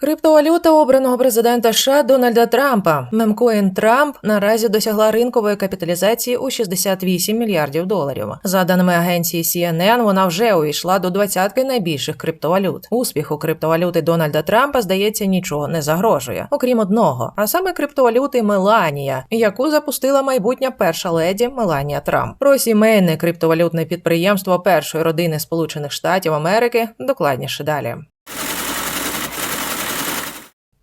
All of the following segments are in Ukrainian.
Криптовалюта обраного президента США Дональда Трампа мемкоін Трамп наразі досягла ринкової капіталізації у 68 мільярдів доларів. За даними агенції CNN, вона вже увійшла до двадцятки найбільших криптовалют. Успіху криптовалюти Дональда Трампа здається нічого не загрожує, окрім одного, а саме криптовалюти Меланія, яку запустила майбутня перша леді Меланія Трамп. Про сімейне криптовалютне підприємство першої родини Сполучених Штатів Америки докладніше далі.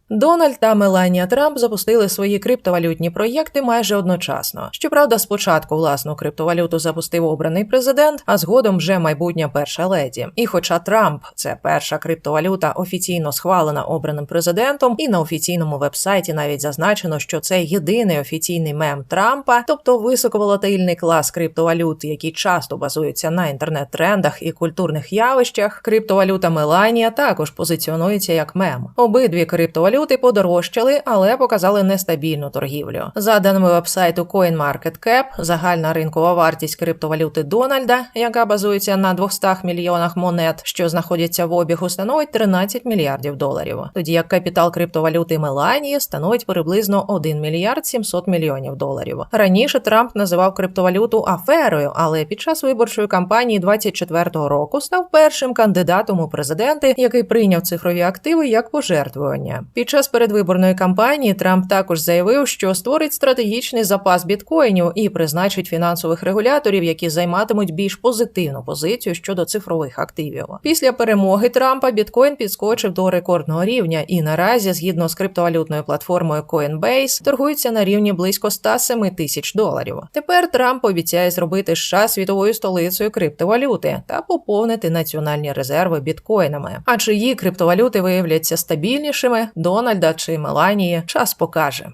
Дональд та Меланія Трамп запустили свої криптовалютні проєкти майже одночасно. Щоправда, спочатку власну криптовалюту запустив обраний президент, а згодом вже майбутня перша леді. І хоча Трамп це перша криптовалюта офіційно схвалена обраним президентом, і на офіційному вебсайті навіть зазначено, що це єдиний офіційний мем Трампа, тобто високоволатильний клас криптовалют, які часто базуються на інтернет-трендах і культурних явищах. Криптовалюта Меланія також позиціонується як мем. Обидві криптовалюти подорожчали, але показали нестабільну торгівлю. За даними вебсайту CoinMarketCap, загальна ринкова вартість криптовалюти Дональда, яка базується на 200 мільйонах монет, що знаходяться в обігу, становить 13 мільярдів доларів. Тоді як капітал криптовалюти Меланії становить приблизно 1 мільярд 700 мільйонів доларів. Раніше Трамп називав криптовалюту аферою, але під час виборчої кампанії 24-го року став першим кандидатом у президенти, який прийняв цифрові активи як пожертвування. Під час передвиборної кампанії Трамп також заявив, що створить стратегічний запас біткоїнів і призначить фінансових регуляторів, які займатимуть більш позитивну позицію щодо цифрових активів. Після перемоги Трампа біткоін підскочив до рекордного рівня, і наразі, згідно з криптовалютною платформою Coinbase, торгується на рівні близько 107 тисяч доларів. Тепер Трамп обіцяє зробити США світовою столицею криптовалюти та поповнити національні резерви біткоїнами. А чиї криптовалюти виявляться стабільнішими, Дональда чи Меланії, час покаже.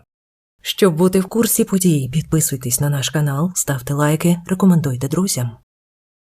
Щоб бути в курсі подій, підписуйтесь на наш канал, ставте лайки, рекомендуйте друзям.